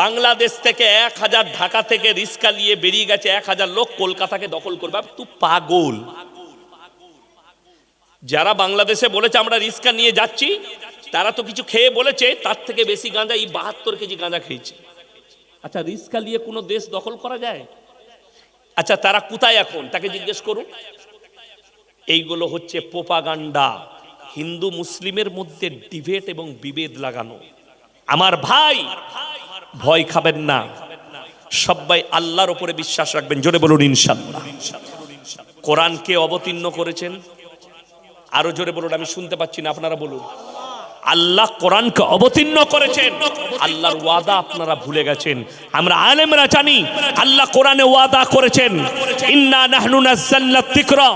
বাংলাদেশ থেকে এক হাজার ঢাকা থেকে রিস্কা নিয়ে বেরিয়ে গেছে, এক হাজার লোক কলকাতাকে দখল করবে। তুই পাগল। যারা বাংলাদেশে বলেছে আমরা রিস্কা নিয়ে যাচ্ছি, তারা তো কিছু খেয়ে বলেছে, তার থেকে বেশি গাঁজা, এই বাহাত্তর কেজি গাঁজা খেয়েছে। আচ্ছা রিস্কা নিয়ে কোনো দেশ দখল করা যায়? আচ্ছা তারা কোথায় এখন? তাকে জিজ্ঞেস করুন। এইগুলো হচ্ছে পোপাগান্ডা হিন্দু মুসলিমের মধ্যে ডিবেট এবং বিভেদ লাগানো। আমার ভাই ভয় খাবেন না। সবাই আল্লাহর উপরে বিশ্বাস রাখবেন, জোরে বলুন ইনশাল্লাহ কোরআনকে অবতীর্ণ করেছেন। আরও জোরে বলুন, আমি শুনতে পাচ্ছি না, আপনারা বলুন। আল্লাহ কোরআনকে অবতীর্ণ করেছেন। আল্লাহর ওয়াদা আপনারা ভুলে গেছেন। আমরা আলেমরা জানি, আল্লাহ কোরআনে ওয়াদা করেছেন। ইন্না নাহনু নাযালনা যিকরা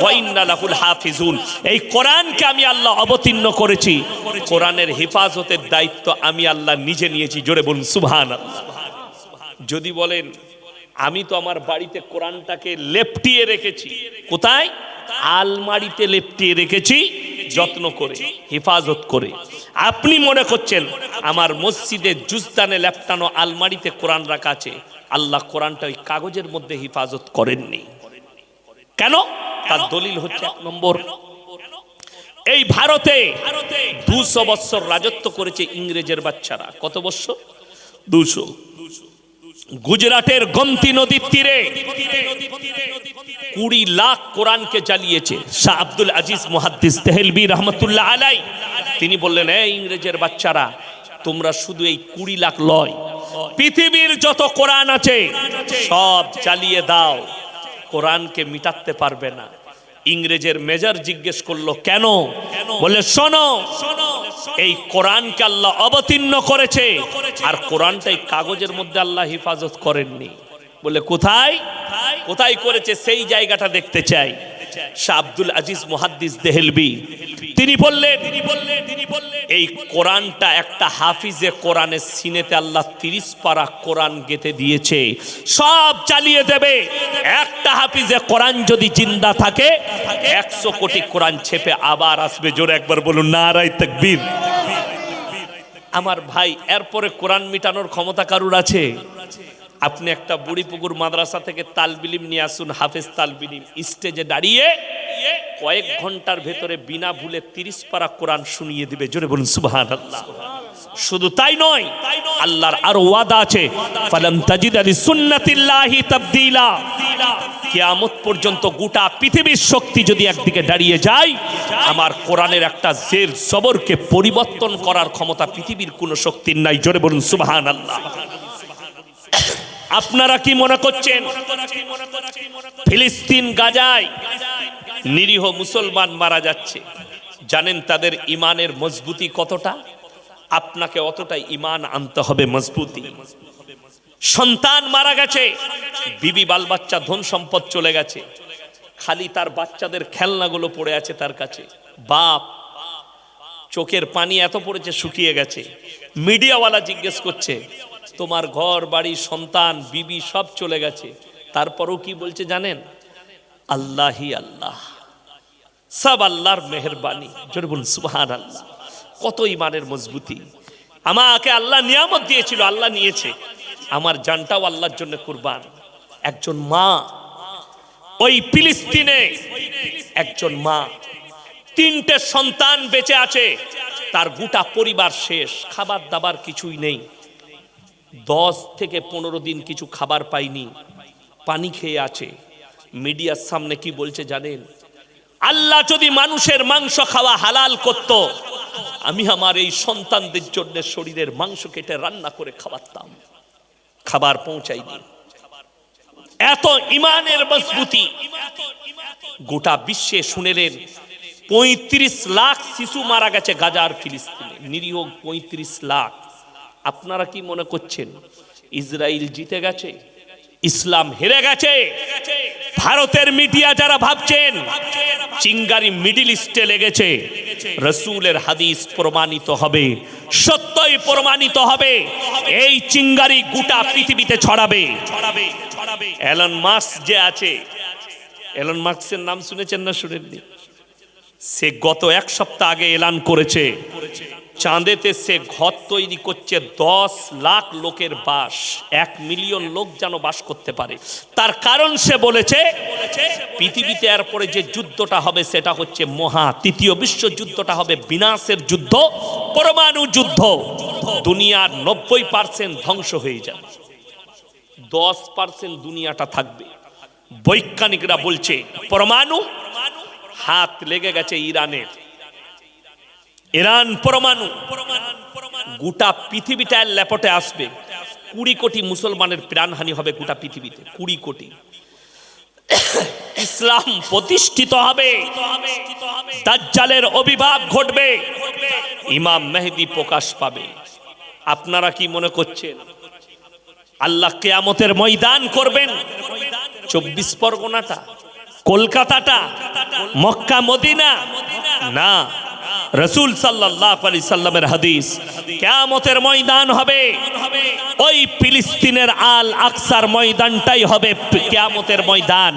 ওয়া ইন্না লাহুল হাফিজুন। এই কোরআনকে আমি আল্লাহ অবতীর্ণ করেছি। কোরআনের হেফাজতের দায়িত্ব আমি আল্লাহ নিজে নিয়েছি। জোরে বলুন, সুবহানাল্লাহ। যদি বলেন, আমি তো আমার বাড়িতে কোরআনটাকে লেপটিয়ে রেখেছি। কোথায়? আলমারিতে লেপটিয়ে রেখেছি, যত্ন করে, হেফাজত করে। আপনি মনে করছেন, আমার মসজিদে জুস্তানে লেপটানো আলমারিতে কোরআন রাখা আছে? আল্লাহ কোরআনটা ওই কাগজের মধ্যে হেফাজত করেননি। কেন? তার দলিল হচ্ছে এক নম্বর। এই ভারতে দুশো বৎসর রাজত্ব করেছে ইংরেজের বাচ্চারা। কত বৎসর দুশো। গুজরাটের গমতি নদীর তীরে কুড়ি লাখ কোরআনকে জ্বালিয়েছে শাহ আব্দুল আজিজ মুহাদ্দিস তেহেলবি রহমতুল্লাহ আলাই। তিনি বললেন, এই ইংরেজের বাচ্চারা, তোমরা শুধু এই কুড়ি লাখ লয়। পৃথিবীর যত কোরআন আছে, সব চালিয়ে দাও। কোরআনকে মিটাতে পারবে না। ইংরেজের মেজার জিজ্ঞেস করল, কেন? বলে শোনো, এই কোরআনকে আল্লাহ অবতীর্ণ করেছে আর কোরআনটাই কাগজের মধ্যে আল্লাহ হেফাজত করেননি। বলে কোথায়? কোথায় করেছে? সেই জায়গাটা দেখতে চাই। শাহ আব্দুল আজিজ মুহাদ্দিস দেহেলবি। তিনি বললেন, এই কোরআনটা একটা হাফিজে কোরআনের সিনেতে আল্লাহ তিরিশ পারা কোরআন গেতে দিয়েছে। সব চালিয়ে দেবে। একটা হাফিজে কোরআন যদি জিন্দা থাকে, একশো কোটি কোরআন ছেপে আবার আসবে। জোরে একবার বলুন নারাই তাকবীর। আমার ভাই, এরপরে কোরআন মিটানোর ক্ষমতা কারুর আছে? আপনি একটা বুড়িপুকুর মাদ্রাসা থেকে তালবিলিম নিয়ে আসুন, হাফেজ তালবিলিম। স্টেজে দাঁড়িয়ে কয়েক ঘণ্টার ভেতরে বিনা ভুলে তিরিশ পারা কোরআন শুনিয়ে দিবে। জোরে বলুন সুবহান আল্লাহ শুধু তাই নয়, আল্লাহর আরও ওয়াদা আছে। ফালাম তাজিদ আলী সুন্নাতিল্লাহি তাবদিলা। কিয়ামত পর্যন্ত গোটা পৃথিবীর শক্তি যদি একদিকে দাঁড়িয়ে যায়, আমার কোরআনের একটা জের জবরকে পরিবর্তন করার ক্ষমতা পৃথিবীর কোনো শক্তির নাই। জোরে বলুন সুবহান আল্লাহ আপনারা কি মনে করছেন? ফিলিস্তিন গাজায় নিরীহ মুসলমান মারা যাচ্ছে। জানেন তাদের ইমানের মজবুতি কতটা? আপনাকে অতটাই ইমান আনতে হবে মজবুতি। সন্তান মারা গেছে, বিবি বাল বাচ্চা ধন সম্পদ চলে গেছে। খালি তার বাচ্চাদের খেলনাগুলো পড়ে আছে তার কাছে। বাপ, চোখের পানি এত পড়েছে শুকিয়ে গেছে। মিডিয়াওয়ালা জিজ্ঞেস করছে তোমার ঘর, বাড়ি, সন্তান, বিবি সব চলে গেছে। তারপরও কি বলছে জানেন? আল্লাহি আল্লাহ। সব আল্লাহর মেহরবানি। জোরে বলুন সুবহান আল্লাহ কত ইমানের মজবুতি। আমাকে আল্লাহ নিয়ামত দিয়েছিল, আল্লাহ নিয়েছে। আমার জানটাও আল্লাহর জন্য কুরবান। একজন মা, ওই ফিলিস্তিনে একজন মা, তিনটে সন্তান বেঁচে আছে। তার গোটা পরিবার শেষ, খাবার দাবার কিছুই নেই। দশ থেকে পনেরো দিন কিছু খাবার পাইনি, পানি খেয়ে আছে। মিডিয়ার সামনে কি বলছে জানেন? আল্লাহ যদি মানুষের মাংস খাওয়া হালাল করত, আমি আমার এই সন্তানদের জন্য শরীরের মাংস কেটে রান্না করে খাওয়াতাম। খাবার পৌঁছাইনি এত ইমানের মজবুতি। গোটা বিশ্বে শুনেলেন, পঁয়ত্রিশ লাখ শিশু মারা গেছে গাজার ফিলিস্তিনে। নিরীহ পঁয়ত্রিশ লাখ। আপনারা কি মনে করছেন? ইসরায়েল জিতে গেছে? ইসলাম হেরে গেছে? ভারতের মিডিয়া যারা ভাবছেন, চিঙ্গারি মিডিল ইস্টে লেগেছে। রসুলের হাদিস প্রমাণিত হবে, সত্যই প্রমাণিত হবে। এই চিঙ্গারি গোটা পৃথিবীতে ছড়াবে। এলন মাস যে আছে, এলন মার্কসের নাম শুনেছেন না শুনেননি? সে গত এক সপ্তাহ আগে এলান করেছে। চাঁদেতে সে ঘর তৈরি করছে দশ লাখ লোকের বাস। এক মিলিয়ন লোক যেন বাস করতে পারে। তার কারণ সে বলেছে, পৃথিবীতে এরপরে যে যুদ্ধটা হবে সেটা হচ্ছে মহা, তৃতীয় বিশ্বযুদ্ধটা হবে বিনাশের যুদ্ধ, পরমাণু যুদ্ধ। দুনিয়ার নব্বই পার্সেন্ট ধ্বংস হয়ে যাবে। দশ পার্সেন্ট দুনিয়াটা থাকবে। বৈজ্ঞানিকরা বলছে, পরমাণু হাত লেগে গেছে ইরানের। ইরান পরমাণু। গোটা পৃথিবীটা এর ল্যাপটে আসবে। কুড়ি কোটি মুসলমানের প্রাণহানি হবে গোটা পৃথিবীতে, কুড়ি কোটি। ইসলাম প্রতিষ্ঠিত হবে। দাজ্জালের অভিভাব ঘটবে। ইমাম মেহেদি প্রকাশ পাবে। আপনারা কি মনে করছেন? আল্লাহ কেয়ামতের ময়দান করবেন। চব্বিশ পরগনাটা, কলকাতাটা, মক্কা, মদিনা? না। রসুল সাল্লাহ আলি সাল্লামের হাদিস, কেয়ামতের ময়দান হবে। ওই ফিলিস্তিনের আল আকসার ময়দানটাই হবে কেয়ামতের ময়দান।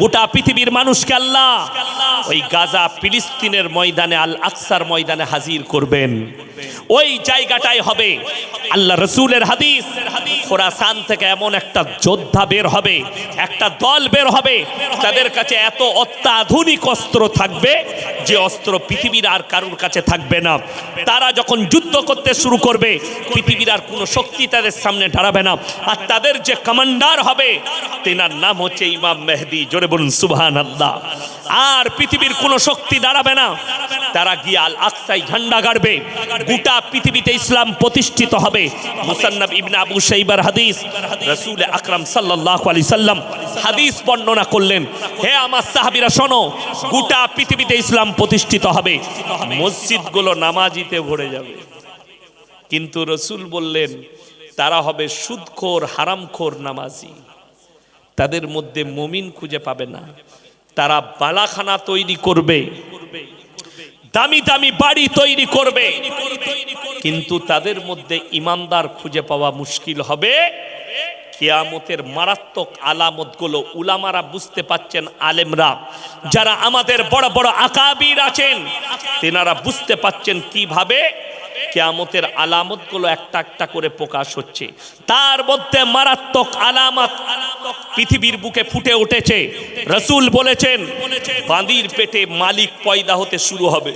গোটা পৃথিবীর মানুষকে আল্লাহ ওই গাজা ফিলিস্তিনের ময়দানে, আল আকসার ময়দানে হাজির করবেন। ওই জায়গাটাই হবে আল্লাহ রসুলের হাদিস। খোরাসান থেকে এমন একটা যোদ্ধা বের হবে, একটা দল বের হবে, তাদের কাছে এত অত্যাধুনিক অস্ত্র থাকবে যে অস্ত্র পৃথিবীর আর কারোর কাছে থাকবে না। তারা যখন যুদ্ধ করতে শুরু করবে, পৃথিবীর আর কোনো শক্তি তাদের সামনে দাঁড়াবে না। আর তাদের যে কমান্ডার হবে, তেনার নাম হচ্ছে ইমাম মেহদি। জোরে বলুন সুবহান আল্লাহ আর পৃথিবীর কোনো শক্তি দাঁড়াবে না। তারা গিয়ে আল আকসাই ঝান্ডা গাড়বে। গোটা পৃথিবীতে ইসলাম প্রতিষ্ঠিত হবে। মুসান্নাব ইবনে আবু শাইবার হাদিস রাসূল আকরাম সাল্লাল্লাহু আলাইহি সাল্লাম হাদিস বর্ণনা করলেন, হে আমার সাহাবীরা, শোনো, গোটা পৃথিবীতে ইসলাম প্রতিষ্ঠিত হবে। মসজিদগুলো নামাজিতে ভরে যাবে। কিন্তু রসুল বললেন, তারা হবে সুদখোর, হারামখোর নামাজি। তাদের মধ্যে মমিন খুঁজে পাবে না। তারা বালাখানা তৈরি করবে। দামি দামি বাড়ি তৈরি করবে। কিন্তু তাদের মধ্যে ইমানদার খুঁজে পাওয়া মুশকিল হবে। কেয়ামতের মারাত্মক আলামতগুলো উলামারা বুঝতে পাচ্ছেন, আলেমরা। যারা আমাদের বড় বড় আকাবির আছেন, তেনারা বুঝতে পাচ্ছেন কীভাবে কেয়ামতের আলামতগুলো একটা একটা করে প্রকাশ হচ্ছে। তার মধ্যে মারাত্মক আলামত পৃথিবীর বুকে ফুটে উঠেছে। রসুল বলেছেন, বাঁদির পেটে মালিক পয়দা হতে শুরু হবে।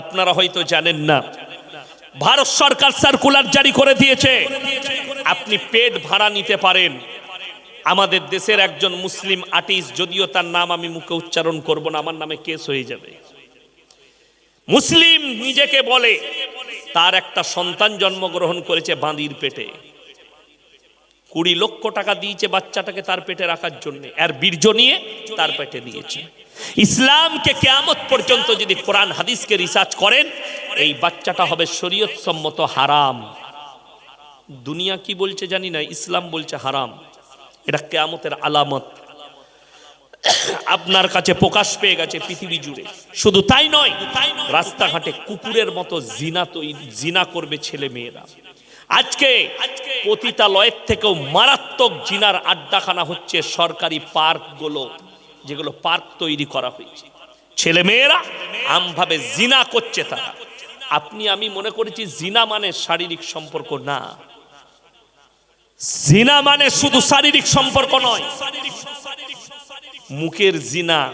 আপনারা হয়তো জানেন না, ভারত সরকার সার্কুলার জারি করে দিয়েছে। আপনি পেট ভাড়া নিতে পারেন। আমাদের দেশের একজন মুসলিম আর্টিস্ট, যদিও তার নাম আমি মুখে উচ্চারণ করব না, আমার নামে কেস হয়ে যাবে। মুসলিম নিজেকে বলে, তার একটা সন্তান জন্মগ্রহণ করেছে বাঁদির পেটে। কুড়ি লক্ষ টাকা দিয়েছে বাচ্চাটাকে তার পেটে রাখার জন্য। আর বীর্য নিয়ে তার পেটে দিয়েছে। ইসলামকে কেয়ামত পর্যন্ত যদি কোরআন হাদিসকে রিসার্চ করেন, এই বাচ্চাটা হবে শরীয়ত সম্মত হারাম। দুনিয়া কি বলছে জানি না, ইসলাম বলছে হারাম। এটা কেয়ামতের আলামত। আপনার কাছে প্রকাশ পেয়ে গেছে পৃথিবী জুড়ে। শুধু তাই নয়, রাস্তাঘাটে কুকুরের মতো জিনা তৈরি জিনা করবে ছেলে মেয়েরা আজকে পতিতালয়ের থেকেও মারাত্মক জিনার আড্ডাখানা হচ্ছে সরকারি পার্কগুলো, যেগুলো পার্ক তৈরি করা হয়েছে। ছেলে মেয়েরা আমভাবে জিনা করছে তারা। আপনি, আমি মনে করেছি জিনা মানে শারীরিক সম্পর্ক না। জিনা মানে শুধু শারীরিক সম্পর্ক নয়। মুখের জিনা,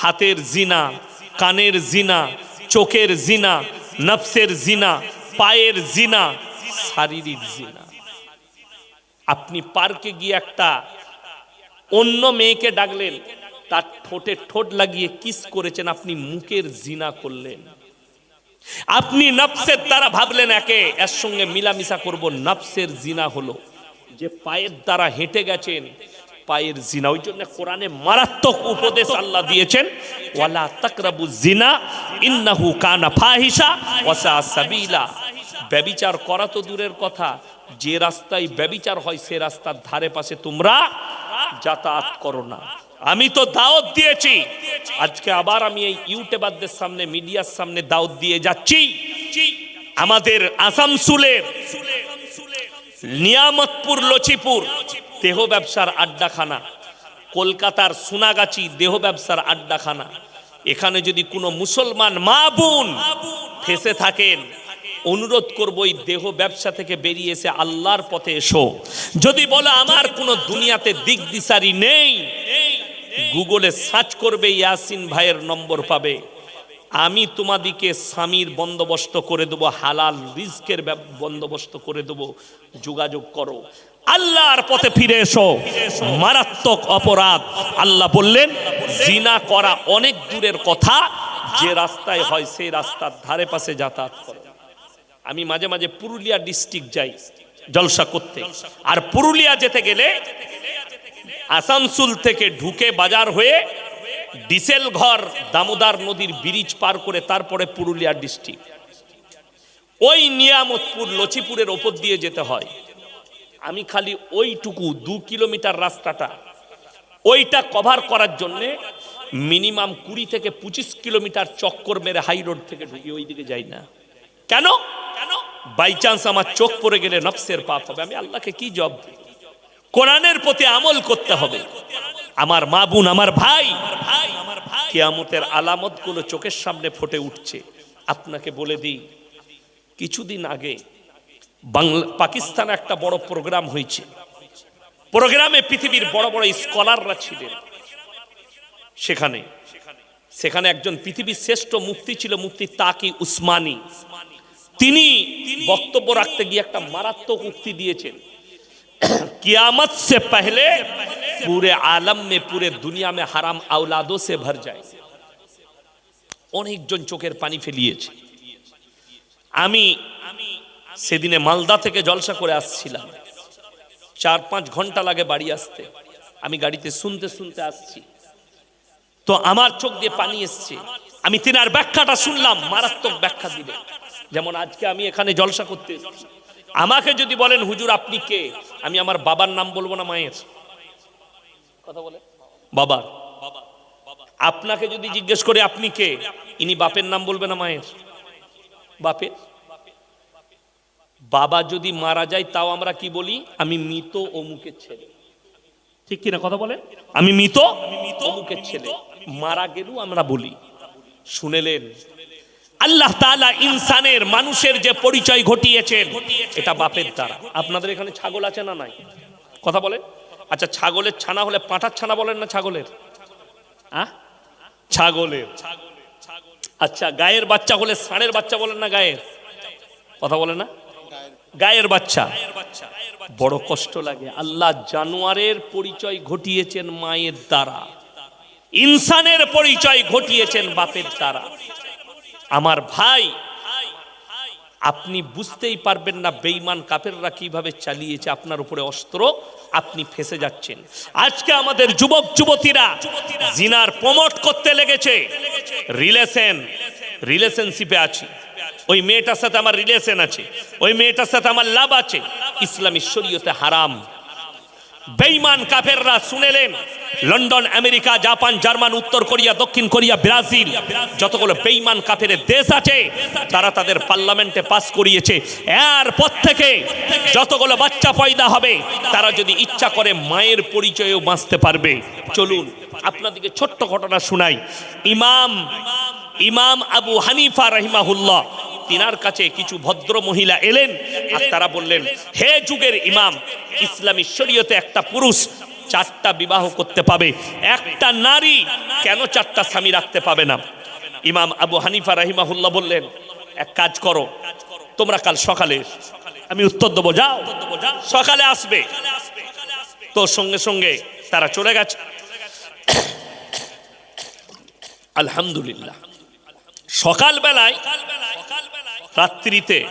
হাতের জিনা, কানের জিনা, চোখের জিনা, নফসের জিনা, পায়ের জিনা শারীরিক জিনা। আপনি পার্কে গিয়ে একটা অন্য মেয়েকে ডাকলেন, তার ঠোঁটে ঠোঁট লাগিয়ে কিস করেছেন, আপনি মুখের জিনা করলেন। আপনি নফসের দ্বারা ভাবলেন একে, এর সঙ্গে মিলামিশা করব, নফসের জিনা হলো। যে পায়ের দ্বারা হেঁটে গেছেন, পায়ের জিনা, ওই জন্য কোরআনে মারাত্মক উপদেশ আল্লাহ দিয়েছেন, ওয়ালা তাকরাবু জিনা, ইন্নাহু কানা ফাহিশা, ওয়াসা সাবিলা। ব্যবিচার করা তো দূরের কথা। যে রাস্তায় ব্যবিচার হয়, সে রাস্তার ধারে পাশে তোমরা যাতায়াত করো না। আমি তো দাওয়াত দিয়েছি। আজকে আবার আমি এই ইউটিউবারদের সামনে, মিডিয়ার সামনে দাওয়াত দিয়ে যাচ্ছি। আমাদের আসামসুলের নিয়ামতপুর, লচিপুর দেহ ব্যবসার আড্ডাখানা, কলকাতার সোনাগাছি দেহ ব্যবসার আড্ডাখানা। এখানে যদি কোনো মুসলমান মা বোন ফেসে থাকেন অনুরোধ করব, এই দেহ ব্যবসা থেকে বেরিয়ে এসে আল্লাহর পথে এসো। যদি বলো আমার কোনো দুনিয়াতে দিক দিশারি নেই, গুগলে সার্চ করবে, ইয়াসিন ভাইয়ের নম্বর পাবে। আমি তোমাদিকে স্বামীর বন্দোবস্ত করে দেবো, হালাল রিস্কের বন্দোবস্ত করে দেবো। যোগাযোগ করো। আল্লাহর পথে ফিরে এসো। মারাত্মক অপরাধ। আল্লাহ বললেন, জিনা করা অনেক দূরের কথা, যে রাস্তায় হয় সেই রাস্তার ধারে পাশে যাতায়াত করো। আমি মাঝে মাঝে পুরুলিয়া ডিস্ট্রিক্ট যাই, জলসা করতে। আর পুরুলিয়া যেতে গেলে আসানসোল থেকে ঢুকে বাজার হয়ে ডিসেল ঘর দামোদর নদীর ব্রিজ পার করে তারপরে পুরুলিয়া ডিস্ট্রিক্ট ওই নিয়ামতপুর, লচিপুরের ওপর দিয়ে যেতে হয়। আমি খালি ওইটুকু, দু কিলোমিটার রাস্তাটা, ওইটা কভার করার জন্যে মিনিমাম কুড়ি থেকে পঁচিশ কিলোমিটার চক্কর মেরে হাই রোড থেকে ঢুকি ওই দিকে যাই না। কেন? বাই চান্স আমার চোখ পড়ে গেলে নফসের পাপ হবে। আমি আল্লাহকে কি জব কোরআনের প্রতি আমল করতে হবে। আমার মা বোন, আমার ভাই, কিয়ামতের আলামতগুলো চোখের সামনে ফুটে উঠছে। আপনাকে বলে দিই, কিছুদিন আগে বাংলা, পাকিস্তানে একটা বড় প্রোগ্রাম হয়েছে। প্রোগ্রামে পৃথিবীর বড় বড় স্কলাররা ছিলেন। সেখানে সেখানে একজন পৃথিবীর শ্রেষ্ঠ মুক্তি ছিল মুক্তি তাকি উসমানী। তিনি বক্তব্য রাখতে গিয়ে একটা মারাত্মক উক্তি দিয়েছেন। কিয়ামত সে পহলে পুরে আলম মে, পুরে দুনিয়া মে হারাম আউলাদো সে ভর যায়। অনেকজন চোখের পানি ফেলিয়েছে। আমি সেদিনে মালদা থেকে জলসা করে আসছিলাম। চার পাঁচ ঘণ্টা লাগে বাড়ি আসতে। আমি গাড়িতে শুনতে শুনতে আসছি। তো আমার চোখ দিয়ে পানি এসছে। আমি তিনার ব্যাখ্যাটা শুনলাম, মারাত্মক ব্যাখ্যা দিবে যেমন আজকে আমি এখানে জলসা করতে আমাকে যদি বলেন হুজুর আপনি কে? আমি আমার বাবার নাম বলব না মায়ের? কথা বলে বাবার। আপনাকে যদি জিজ্ঞেস করে আপনি কে? ইনি বাপের নাম বলবে না মায়ের? বাপের? বাবা যদি মারা যায় তাও আমরা কি বলি? আমি মৃত অমুকের ছেলে। ঠিক কিনা কথা বলে আমি মৃত অমুকের ছেলে। মারা গেলেও আমরা বলি। শুনেলেন? আল্লাহ তাআলা ইনসানের, মানুষের যে পরিচয় ঘটিয়েছেন, এটা বাপের দ্বারা। আপনাদের এখানে ছাগল আছে না নাই? কথা বলে আচ্ছা ছাগলের ছানা হলে পাঁঠার ছানা বলেন না ছাগলের? ছাগলের। আচ্ছা গায়ের বাচ্চা হলে ষাঁড়ের বাচ্চা বলেন না গায়ের? কথা বলে না। গায়ের বাচ্চা। বড় কষ্ট লাগে। আল্লাহ জানোয়ারের পরিচয় ঘটিয়েছেন মায়ের দ্বারা। ইনসানের পরিচয় ঘটিয়েছেন বাপের দ্বারা। আমার ভাই, আপনি বুঝতেই পারবেন না বেইমান কাপেররা কীভাবে চালিয়েছে আপনার উপরে অস্ত্র, আপনি ফেসে যাচ্ছেন। আজকে আমাদের যুবক, যুবতীরা জিনার প্রমোট করতে লেগেছে। রিলেশন, রিলেশনশিপে আছি। ওই মেয়েটার সাথে আমার রিলেশন আছে। ওই মেয়েটার সাথে আমার লাভ আছে। ইসলামী শরীয়তে হারাম। বেইমান কাফেররা শুনেলেন লন্ডন, আমেরিকা, জাপান, জার্মান, উত্তর কোরিয়া, দক্ষিণ কোরিয়া, ব্রাজিল, যতগুলো বেইমান কাফের দেশ আছে, তারা তাদের পার্লামেন্টে পাস করিয়েছে। এরপর থেকে যতগুলো বাচ্চা পয়দা হবে, তারা যদি ইচ্ছা করে মায়ের পরিচয়েও বাঁচতে পারবে। চলুন, আপনাদেরকে ছোট্ট ঘটনা শোনাই। ইমাম ইমাম আবু হানিফা রহিমাহুল্লাহ তিনার কাছে কিছু ভদ্র মহিলা এলেন আর তারা বললেন, হে যুগের ইমাম, ইসলামী শরীয়তে একটা পুরুষ চারটা বিবাহ করতে পাবে। একটা নারী কেন চারটা স্বামী রাখতে পাবে না? ইমাম আবু হানিফা রাহিমাহুল্লাহ বললেন, এক কাজ করো, তোমরা কাল সকালে, আমি উত্তর দেবো, যাও। সকালে আসবে। তো সঙ্গে সঙ্গে তারা চলে গেছে। আলহামদুলিল্লাহ। সকালবেলায় রাত্রিতে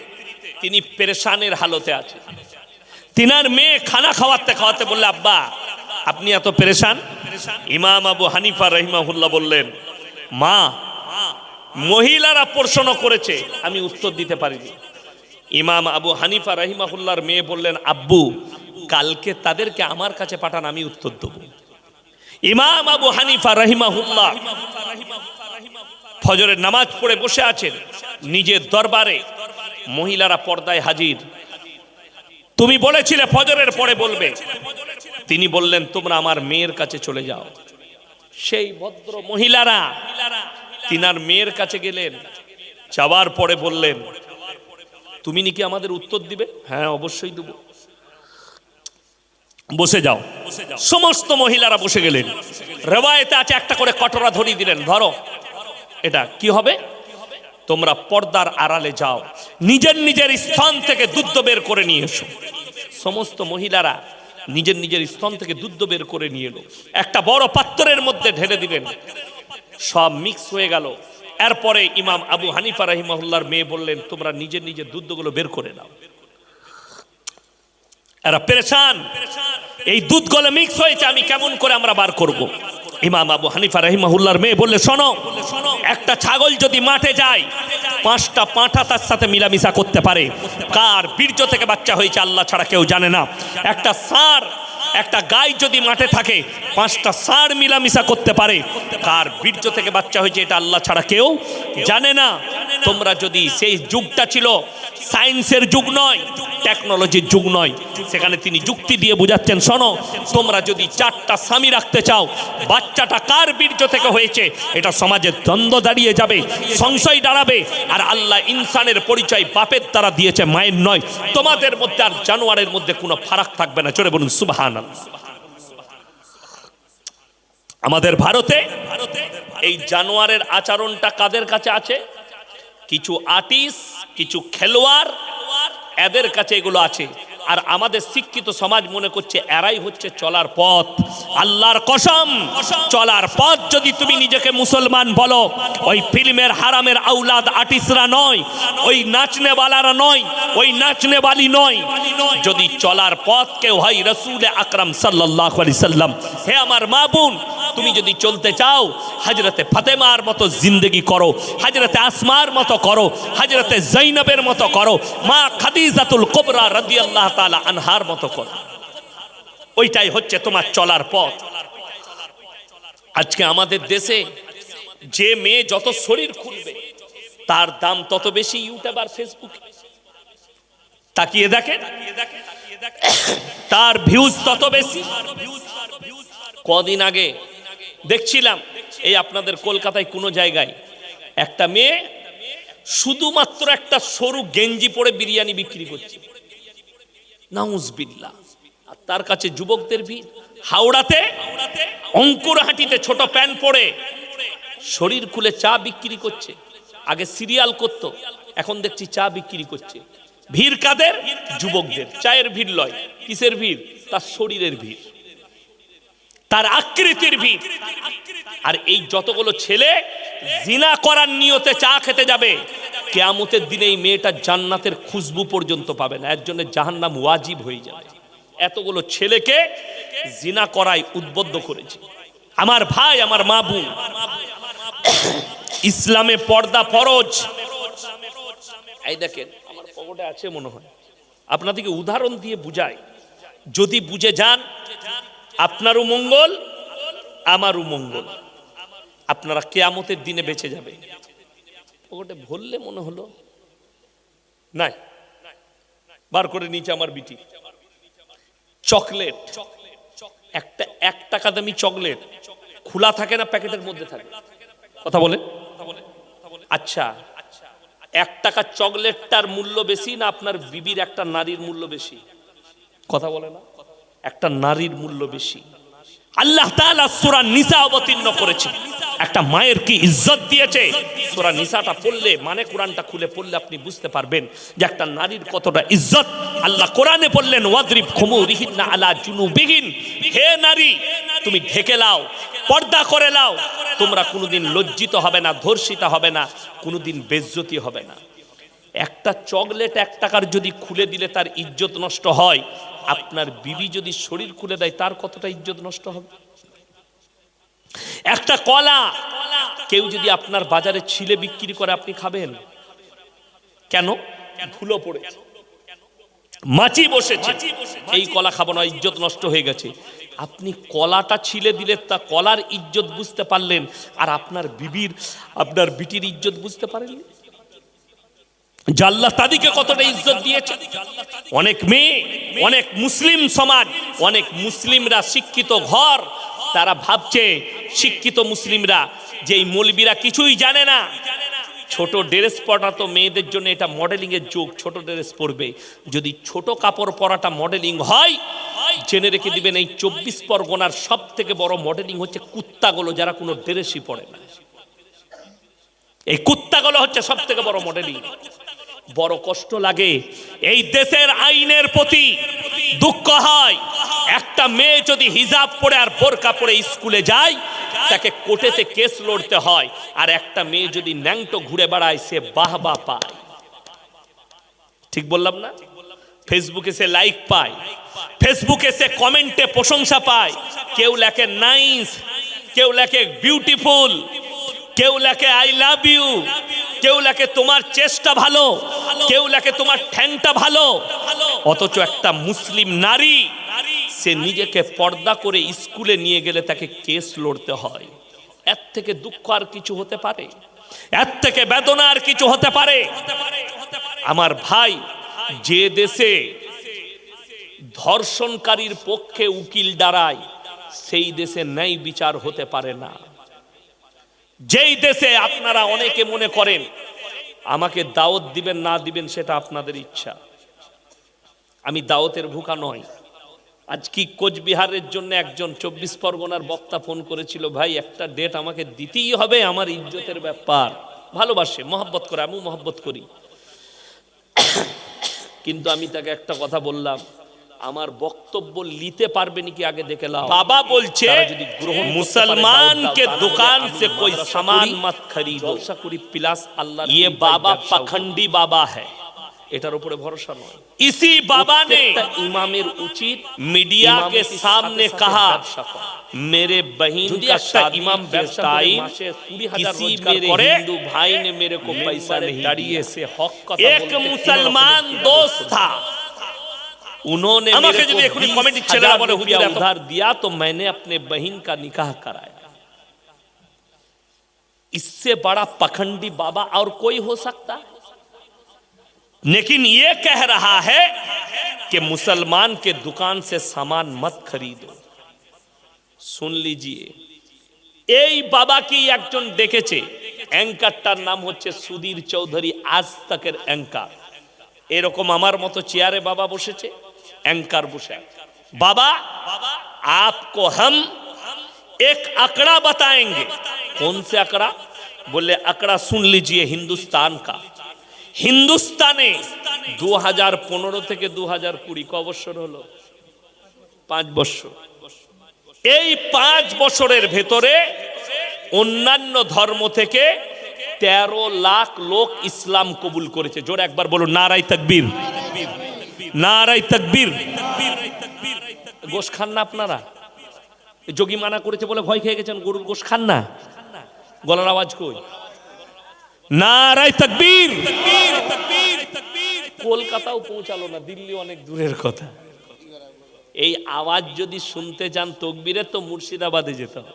তিনি পেরেশানের হালতে আছে তিনার মেয়ে খানা খাওয়াতে খাওয়াতে বললে, আব্বা, আপনি এত পেরেশান? ইমাম আবু হানিফা রহিমাহুল্লাহ বললেন, মা, মহিলারা প্রশ্ন করেছে, আমি উত্তর দিতে পারিনি। ইমাম আবু হানিফা রহিমাহুল্লাহর মেয়ে বললেন, আব্বু, কালকে তাদেরকে আমার কাছে পাঠান, আমি উত্তর দেব। ইমাম আবু হানিফা রহিমাহুল্লাহ ফজরের নামাজ পড়ে বসে আছেন, নিজের দরবারে মহিলারা পর্দায় হাজির। তুমি বলেছিলে ফজরের পরে বলবে। তিনি বললেন, তোমরা আমার মেয়ের কাছে চলে যাও। সেই ভদ্র মহিলারা তিনার মেয়ের কাছে গেলেন, যাওয়ার পরে বললেন, তুমি নাকি আমাদের উত্তর দিবে? হ্যাঁ অবশ্যই দেবো। বসে যাও। সমস্ত মহিলারা বসে গেলেন। রেওয়ায়তে আছে একটা করে কটরা ধরিয়ে দিলেন, ধরো। এটা কি হবে? তোমরা পর্দার আড়ালে যাও, নিজের নিজের স্থান থেকে দুধ বের করে নিয়ে এসো। সমস্ত মহিলারা নিজের নিজের স্থান থেকে দুধ বের করে নিয়ে এলো। একটা বড় পাত্রের মধ্যে ঢেলে দিলেন। সব মিক্স হয়ে গেল। এরপরে ইমাম আবু হানিফা রাহিমাহুল্লার মেয়ে বললেন, তোমরা নিজের নিজের দুধগুলো বের করে নাও। এরা পেরেশান। এই দুধ গলে মিক্স হয়েছে, আমি কেমন করে আমরা বার করব। ইমাম আবু হানিফা রহিমাহুল্লার মেয়ে বললে, শোনো, একটা ছাগল যদি মাঠে যায়, পাঁচটা পাঁঠা তার সাথে মিলামিশা করতে পারে। কার বীর্য থেকে বাচ্চা হয়েছে আল্লাহ ছাড়া কেউ জানে না। একটা সার, একটা গাই যদি মাঠে থাকে, পাঁচটা সার মিলামিশা করতে পারে। কার বীর্য থেকে বাচ্চা হয়েছে এটা আল্লাহ ছাড়া কেউ জানে না। তোমরা যদি সেই যুগটা ছিল সায়েন্সের যুগ নয়, টেকনোলজির যুগ নয়, সেখানে তিনি যুক্তি দিয়ে বুঝাচ্ছেন, শোনো, তোমরা যদি চারটা স্বামী রাখতে চাও, বাচ্চাটা কার বীর্য থেকে হয়েছে, এটা সমাজের দ্বন্দ্ব দাঁড়িয়ে যাবে, সংশয় দাঁড়াবে, আর আল্লাহ ইনসানের পরিচয় বাপের দ্বারা দিয়েছে, মায়ের নয়, তোমাদের মধ্যে আর জানোয়ারের মধ্যে কোনো ফারাক থাকবে না, চলে বলুন সুবাহান আমাদের ভারতে এই জানোয়ারের আচরণটা কাদের কাছে আছে? কিছু আর্টিস্ট, কিছু খেলোয়াড়, এদের কাছে এগুলো আছে। আর আমাদের শিক্ষিত সমাজ মনে করছে এরাই হচ্ছে চলার পথ। আল্লাহর কসম, চলার পথ যদি তুমি নিজেকে মুসলমান বলো, ওই ফিল্মের হারামের আউলাদ আর্টিস্টরা নয়, ওই নাচনেওয়ালারা নয়, ওই নাচনেওয়ালি নয়। যদি চলার পথ কেউ হয় রসুল আকরাম সাল্লাহ সাল্লাম, হে আমার মা বোন তুমি যদি চলতে চাও, হাজরতে ফাতেমার মতো জিন্দগি করো, হাজরতে আসমার মতো করো, হাজরতে জৈনবের মতো করো, মা খাদিজাতুল কোবরা রদি আল্লাহ তালা আনহার মতো করো। ওইটাই হচ্ছে তোমার চলার পথ। আজকে আমাদের দেশে যে মেয়ে যত শরীর খুলবে, তার দাম তত বেশি ইউটিউব আর ফেসবুকে তাকিয়ে দেখেন? তার ভিউজ তত বেশি। কদিন আগে দেখছিলাম এই আপনাদের কলকাতায় কোনো জায়গায় একটা মেয়ে শুধুমাত্র একটা সরু গেঞ্জি পরে বিরিয়ানি বিক্রি করছে। নাউজবিল্লা আর তার কাছে যুবকদের ভিড়। হাওড়াতে অঙ্কুরহাটিতে ছোট প্যান্ট পরে শরীর খুলে চা বিক্রি করছে। আগে সিরিয়াল করত, এখন দেখছি চা বিক্রি করছে। ভিড় কাদের? যুবকদের। চায়ের ভিড় লয়। কিসের ভিড়? তার শরীরের ভিড়। তার আকৃতির ভিড় আর এই যতগুলো ছেলে জিনা করার নিয়তে চা খেতে যাবে, কেয়ামতের দিনে এই মেয়েটা জান্নাতের খুশবু পর্যন্ত পাবে না। এর জন্য জাহান্নাম ওয়াজিব হয়ে যাবে। এতগুলো ছেলেকে জিনা করায় উদ্বুদ্ধ করেছে। আমার ভাই, আমার মা বোন, ইসলামে পর্দা ফরজ। এই দেখেন, আমার পকেটে আছে মনে হয়। আপনাদেরকে উদাহরণ দিয়ে বুঝায় যদি বুঝে যান আপনারও মঙ্গল, আমারও মঙ্গল। আপনারা কেয়ামতের দিনে বেঁচে যাবে। ওটা ভরলে মনে হলো, নাই, বার করে নিচে আমার বিটি। চকলেট, একটা, এক টাকা দামি চকলেট খোলা থাকে না প্যাকেটের মধ্যে থাকে। কথা বলে? আচ্ছা এক টাকা চকলেটটার মূল্য বেশি না আপনার বিবির একটা নারীর মূল্য বেশি? কথা বলে না? একটা নারীর মূল্য বেশি। আল্লাহ তাআলা সূরা নিসা অবতীর্ণ করেছে একটা মায়ের কি ইজ্জত দিয়েছে? সূরা নিসাটা পড়লে মানে কোরআনটা খুলে পড়লে আপনি বুঝতে পারবেন যে একটা নারীর কতটা ইজ্জত। আল্লাহ কোরআনে পড়লেন ওয়াদরিব খুমুরিহিন্না আলা জুনু জুনুবিহিন। হে নারী, তুমি ঢেকে লাও, পর্দা করে লাও। তোমরা কোনোদিন লজ্জিত হবে না, ধর্ষিতা হবে না, কোনোদিন বেজ্জতি হবে না। একটা চকলেট এক টাকার যদি খুলে দিলে তার ইজ্জত নষ্ট হয়, আপনার বিবি যদি শরীর খুলে দেয়, তার কতটা ইজ্জত নষ্ট হবে? একটা কলা, কেউ যদি আপনার বাজারে ছিলে বিক্রি করে, আপনি খাবেন? কেন? ধুলো পড়ে মাছি বসেছে। এই কলা খাব না, ইজ্জত নষ্ট হয়ে গেছে। আপনি কলাটা ছিলে দিলে তা কলার ইজ্জত বুঝতে পারলেন, আর আপনার বিবির, আপনার বিটির ইজ্জত বুঝতে পারেননি? জাল্লা তাদিকে কতটা ইজ্জত দিয়েছে। অনেক মেয়ে, অনেক মুসলিম সমাজ, অনেক মুসলিমরা শিক্ষিত ঘর। তারা ভাবছে, শিক্ষিত মুসলিমরা, যে এই মৌলবীরা কিছুই জানে না। ছোট ড্রেস পরা তো মেয়েদের জন্য এটা মডেলিং এর যুগ, ছোট ড্রেস পরবে। যদি ছোট কাপড় পরাটা মডেলিং হয়, জেনে রেখে দিবেন এই চব্বিশ পরগনার সব থেকে বড় মডেলিং হচ্ছে কুত্তাগুলো, যারা কোনো ড্রেসই পরে না। এই কুত্তাগুলো হচ্ছে সব থেকে বড় মডেলিং বড় কষ্ট লাগে। এই দেশের আইনের প্রতি দুঃখ হয়। একটা মেয়ে যদি হিজাব পরে আর বোরকা পরে স্কুলে যায়, তাকে কোর্টেতে কেস লড়তে হয়। আর একটা মেয়ে যদি ন্যাংটো ঘুরে বেড়ায়, সে বাহবা পায়। ঠিক বললাম না? ফেসবুকে সে লাইক পায়। ফেসবুকে সে কমেন্টে প্রশংসা পায়। কেউ লেখে নাইস, কেউ লেখে বিউটিফুল, কেউ লেখে আই লাভ ইউ। কেউ লেখে তোমার চেষ্টা ভালো, কেউ লেখে তোমার ঠ্যাংটা ভালো, অথচ একটা মুসলিম নারী, সে নিজেকে পর্দা করে স্কুলে নিয়ে গেলে তাকে কেস লড়তে হয়। এর থেকে দুঃখ আর কিছু হতে পারে? এর থেকে বেদনা আর কিছু হতে পারে? আমার ভাই যে দেশে ধর্ষণকারীর পক্ষে উকিল দাঁড়ায়, সেই দেশে ন্যায় বিচার হতে পারে না। যেই দেশে আপনারা অনেকে মনে করেন, আমাকে দাওয়াত দিবেন, না দিবেন, সেটা আপনাদের ইচ্ছা। আমি দাওয়াতের ভুকা নয় আজ কি কোচবিহারের জন্য একজন চব্বিশ পরগনার বক্তা ফোন করেছিল, ভাই, একটা ডেট আমাকে দিতেই হবে, আমার ইজ্জতের ব্যাপার। ভালোবাসে, মহব্বত করে, আমিও মহব্বত করি। কিন্তু আমি তাকে একটা কথা বললাম আমার বক্তব্য নিতে পারবে নাকি আগে দেখে লাও বাবা বলছে যদি গ্রহণ করতে পারে, মুসলমান দাও, দাও, के তাহলে दुकान আমি से कोई মাদ্রাসা सामान করি, मत खरीदो জলসা করি প্লাস আল্লাহ ये बाबा पखंडी बाबा है এটার উপরে ভরসা নয় इसी बाबा ने প্রত্যেকটা ইমামের উচিত मीडिया के ইমামতির सामने সাথে সাথে कहा ব্যবসা করা। मेरे बहन যদি का একটা शादी ইমাম के ব্যবসা করে टाइम মাসে কুড়ি হাজার किसी রোজগার मेरे করে हिंदू भाई ने मेरे को पैसा মেম্বারে नहीं দাঁড়িয়ে दिया সে হক কথা एक বলতে কোনো मुसलमान রকমের दोस्त था उन्होंने আমাকে मेरे को যদি এখনই बीस কমেন্টের ছেলেরা हजार বলে, रुपया হুজুর এত- उधार दिया तो मैंने अपने बहन का निकाह कराया इससे बड़ा पखंडी बाबा और कोई हो सकता है लेकिन ये कह रहा है कि मुसलमान के दुकान से सामान मत खरीदो শুন লিজিয়ে এই বাবাকে একজন ডেকেছে অ্যাঙ্কারটার নাম হচ্ছে সুধীর চৌধুরী আজ তাকের অ্যাঙ্কার এরকম আমার মতো চেয়ারে বাবা বসেছে অ্যাঙ্কার বসে বাবা आपको हम एक आंकड़ा बताएंगे कौन से आंकड़ा बोले आंकड़ा सुन लीजिए हिंदुस्तान का হিন্দুস্তানে দু হাজার পনেরো থেকে দু হাজার কুড়ি ক বছর হলো পাঁচ বছর এই পাঁচ বছরের ভেতরে অন্যান্য ধর্ম থেকে তেরো লাখ লোক ইসলাম কবুল করেছে জোরে একবার বলুন নারাই তকবীর নারাই তকবীর। গোশ খান না আপনারা? যোগী মানা করেছে বলে ভয় খেয়ে গেছেন গরুর গোশ খান না? গলার আওয়াজ কই? নারাই তকবীর। কলকাতাও পৌঁছালো না দিল্লি অনেক দূরের কথা। এই আওয়াজ যদি শুনতে যান তকবীরে তো মুর্শিদাবাদে যেতে হবে।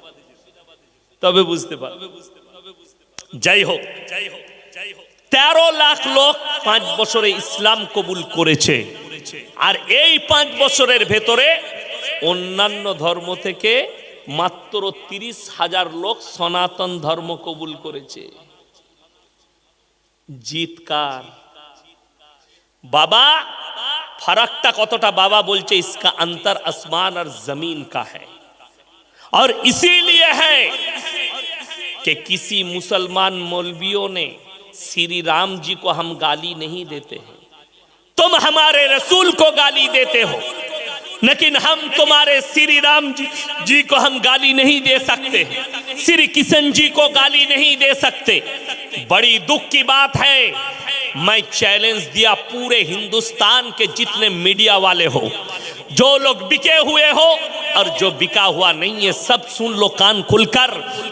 তবে বুঝতে পারবে যাই হোক যাই হোক যাই হোক। তেরো লাখ লোক পাঁচ বছরে ইসলাম কবুল করেছে আর এই পাঁচ বছরের ভেতরে অন্যান্য ধর্ম থেকে মাত্র তিরিশ হাজার লোক সনাতন ধর্ম কবুল করেছে জিতকার বাবা फर्क কতটা बाबा बोलचे इसका अंतर आसमान और जमीन का है और इसीलिए है कि किसी मुसलमान मौलवियों ने श्री राम जी को हम गाली नहीं देते हैं। तुम हमारे रसूल को गाली देते हो। लेकिन हम तुम्हारे श्री राम जी, जी को हम गाली नहीं दे सकते। श्री किशन जी को गाली नहीं दे सकते। बड़ी दुख की बात है। मैं चैलेंज दिया पूरे हिंदुस्तान के जितने मीडिया वाले हो। जो लोग बिके हुए हो और जो बिका हुआ नहीं है, सब सुन लो कान खुलकर।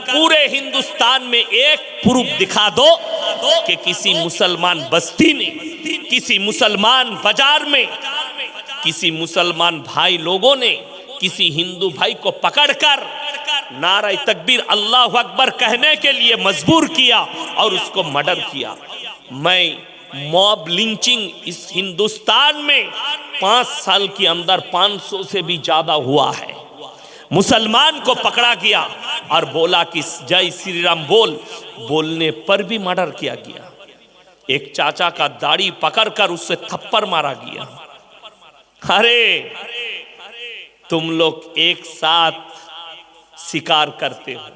पूरे हिंदुस्तान में एक प्रूफ दिखा दो कि किसी मुसलमान बस्ती ने, किसी मुसलमान बाज़ार में, किसी मुसलमान भाई लोगों ने, किसी हिंदू भाई को पकड़कर नारा तकबीर अल्लाह अकबर कहने के लिए मजबूर किया और उसको मर्डर किया। मैं मॉब लिंचिंग इस हिंदुस्तान में पाँच साल के अंदर 500 से भी ज़्यादा हुआ है। मुसलमान को पकड़ा गया और बोला कि जय श्री राम बोल। बोलने पर भी मर्डर किया गया। एक चाचा का दाढ़ी पकड़कर उससे थप्पड़ मारा गया। अरे, तुम लोग एक साथ शिकार करते हो।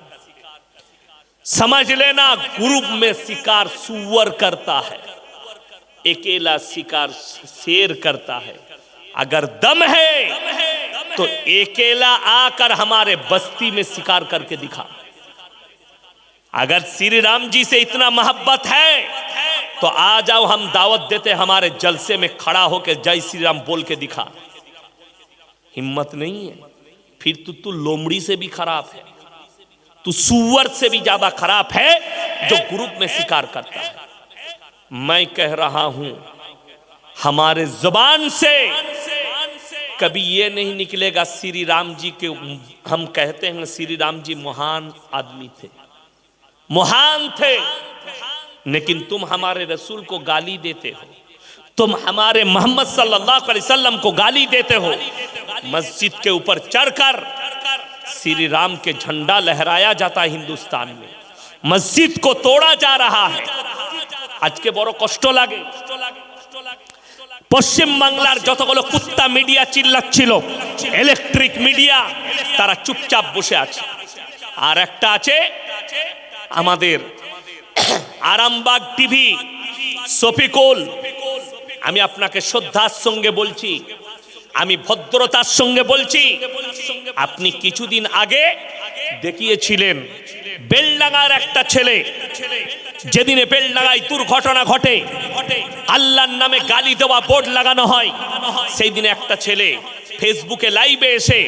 समझ लेना, ग्रुप में शिकार सुअर करता है। अकेला शिकार शेर करता है। अगर दम है तो अकेला आकर हमारे बस्ती में शिकार करके दिखा। अगर श्री राम जी से इतना मोहब्बत है तो आ जाओ, हम दावत देते हमारे जलसे में खड़ा होकर जय श्री राम बोल के दिखा। हिम्मत नहीं है। फिर तो तू लोमड़ी से भी खराब है। तू सुअर से भी ज़्यादा खराब है, जो ग्रुप में शिकार करता है। मैं कह रहा हूँ, हमारे ज़ुबान से कभी ये नहीं निकलेगा श्री राम जी के, हम कहते हैं श्री राम जी महान आदमी थे। महान थे, लेकिन तुम हमारे रसूल को गाली देते हो। तुम हमारे मोहम्मद सल्लल्लाहु अलैहि वसल्लम को गाली देते हो। मस्जिद के ऊपर चढ़कर श्री राम के झंडा लहराया जाता है हिंदुस्तान में। मस्जिद को तोड़ा जा रहा है। আজকে বড় কষ্ট লাগে। পশ্চিম বাংলার যতগুলো কুত্তা মিডিয়া চিল্লাচ্ছিল ইলেকট্রিক মিডিয়া তারা চুপচাপ বসে আছে। আর একটা আছে আমাদের আরামবাগ টিভি সফিকুল আমি আপনাকে শ্রদ্ধার সঙ্গে বলছি, আমি ভদ্রতার সঙ্গে বলছি, আপনি কিছুদিন আগে দেখিয়েছিলেন বেলডাঙ্গার একটা ছেলে যেদিনে বেল বেলডাঙ্গায় দুর্ঘটনা ঘটে, আল্লাহর নামে গালি দেওয়া, বোর্ড লাগানো হয়, সেই দিনে একটা ছেলে ফেসবুকে লাইভে এসে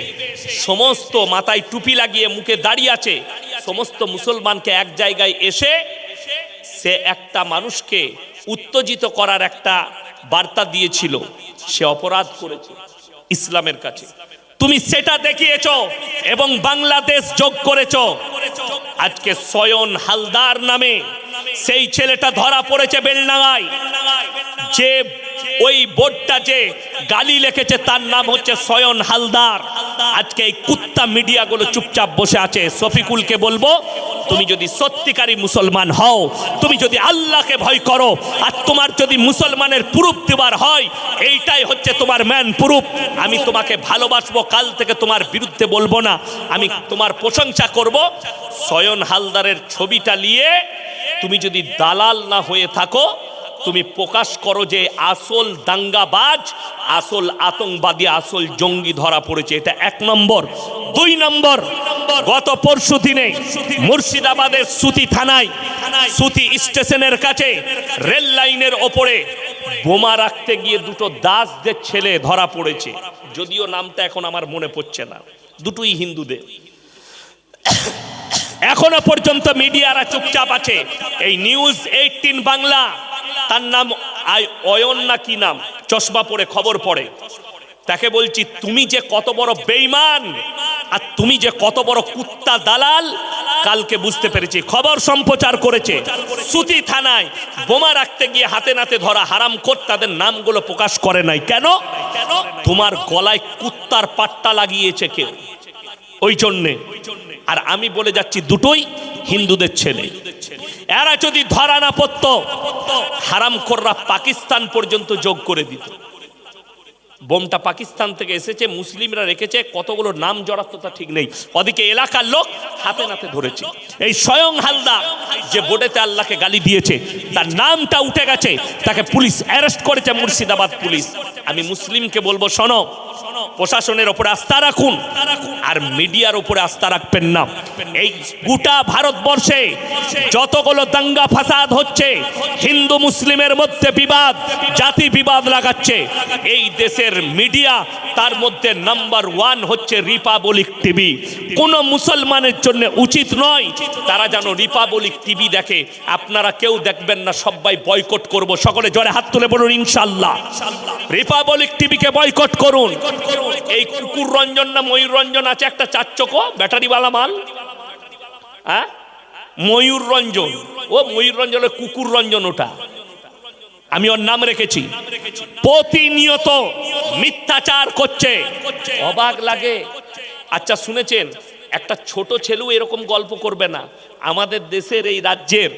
সমস্ত মাথায় টুপি লাগিয়ে মুখে দাঁড়িয়ে আছে, সমস্ত মুসলমানকে এক জায়গায় এসে সে একটা মানুষকে উত্তেজিত করার একটা বার্তা দিয়েছিল, সে অপরাধ করেছে ইসলামের কাছে। তুমি সেটা দেখিয়েছ এবং বাংলাদেশ যোগ করেছ। আজকে সয়ন হালদার নামে সেই ছেলেটা ধরা পড়েছে বেলনাগায় যে ওই বোর্ডটা যে গালি লিখেছে, তার নাম হচ্ছে সয়ন হালদার। আজকে এই কুত্তা মিডিয়াগুলো চুপচাপ বসে আছে। শফিকুলকে বলব, তুমি যদি সত্যিকারী মুসলমান হও, তুমি যদি আল্লাহকে ভয় করো, আর তোমার যদি মুসলমানের প্রুফ দেওয়ার হয়, এইটাই হচ্ছে তোমার ম্যান প্রুফ। আমি তোমাকে ভালোবাসবো, কাল থেকে তোমার বিরুদ্ধে বলব না। আমি তোমার প্রশংসা করব। সয়ন হালদারের ছবিটা নিয়ে তুমি যদি দালাল না হয়ে থাকো, তুমি প্রকাশ করো যে আসল দাঙ্গাবাজ, আসল আতঙ্কবাদী, আসল জঙ্গি ধরা পড়েছে। এটা এক নম্বর। দুই নম্বর, গত পরশু দিনে মুর্শিদাবাদের সুতি থানায়, সুতি স্টেশনের কাছে রেল লাইনের ওপরে বোমা রাখতে গিয়ে দুটো দাসদের ছেলে ধরা পড়েছে। যদিও নামটা এখন আমার মনে পড়ছে না। দুটোই হিন্দুদের। এখনও পর্যন্ত মিডিয়ারা চুপচাপ আছে। এই নিউজ এইটিন বাংলা, তার নাম অয়ন না কি নাম? চশমা পড়ে খবর পড়ে। তাকে বলছি, তুমি যে কত বড় বেইমান আর তুমি যে কত বড় কুত্তা দালাল, কালকে বুঝতে পেরেছি। খবর সম্প্রচার করেছে সুতি থানায়। বোমা রাখতে গিয়ে হাতে নাতে ধরা হারাম কর তাদের নামগুলো প্রকাশ করে নাই। কেন কেন? তোমার গলায় কুত্তার পাট্টা লাগিয়েছে কেউ। ওই জন্যে আর আমি বলে যাচ্ছি দুটোই হিন্দুদের ছেলে। এরা যদি ধরা না পড়ত, হারাম কররা পাকিস্তান পর্যন্ত যোগ করে দিত। বোমটা পাকিস্তান থেকে এসেছে, মুসলিমরা রেখেছে, কতগুলো নাম জড়াতো তা ঠিক নেই। ওদিকে এলাকার লোক হাতে নাতে ধরেছে। এই স্বয়ং হালদা যে বোর্ডেতে আল্লাহকে গালি দিয়েছে, তার নামটা উঠে গেছে, তাকে পুলিশ অ্যারেস্ট করেছে মুর্শিদাবাদ পুলিশ। আমি মুসলিমকে বলব, শোনো প্রশাসনের ওপরে আস্থা রাখুন আর মিডিয়ার উপরে আস্থা রাখবেন না। এই গোটা ভারতবর্ষে যতগুলো দাঙ্গা ফাসাদ হচ্ছে, হিন্দু মুসলিমের মধ্যে বিবাদ, জাতি বিবাদ লাগাচ্ছে, এই দেশের মিডিয়া তার মধ্যে নাম্বার ওয়ান হচ্ছে রিপাবলিক টিভি। কোন মুসলমানের জন্য উচিত নয় তারা যেন রিপাবলিক টিভি দেখে। আপনারা কেউ দেখবেন না, সবাই বয়কট করব। সকলে জোরে হাত তুলে বলুন, ইনশাল্লাহ। রিপাবলিক টিভিকে বয়কট করুন। এই কুকুর রঞ্জন না ময়ূর রঞ্জন আছে? একটা চার চকো ব্যাটারিওয়ালা মাল। হ্যাঁ? ময়ূর রঞ্জন ও ময়ূর রঞ্জন কুকুর রঞ্জন ওটা। আমি ওর নাম রেখেছি। প্রতিনিয়ত মিথ্যাচার করছে। অবাক লাগে। আচ্ছা শুনেছেন? একটা ছোট ছেলেও এরকম গল্প করবে না। আমাদের দেশের এই রাজ্যের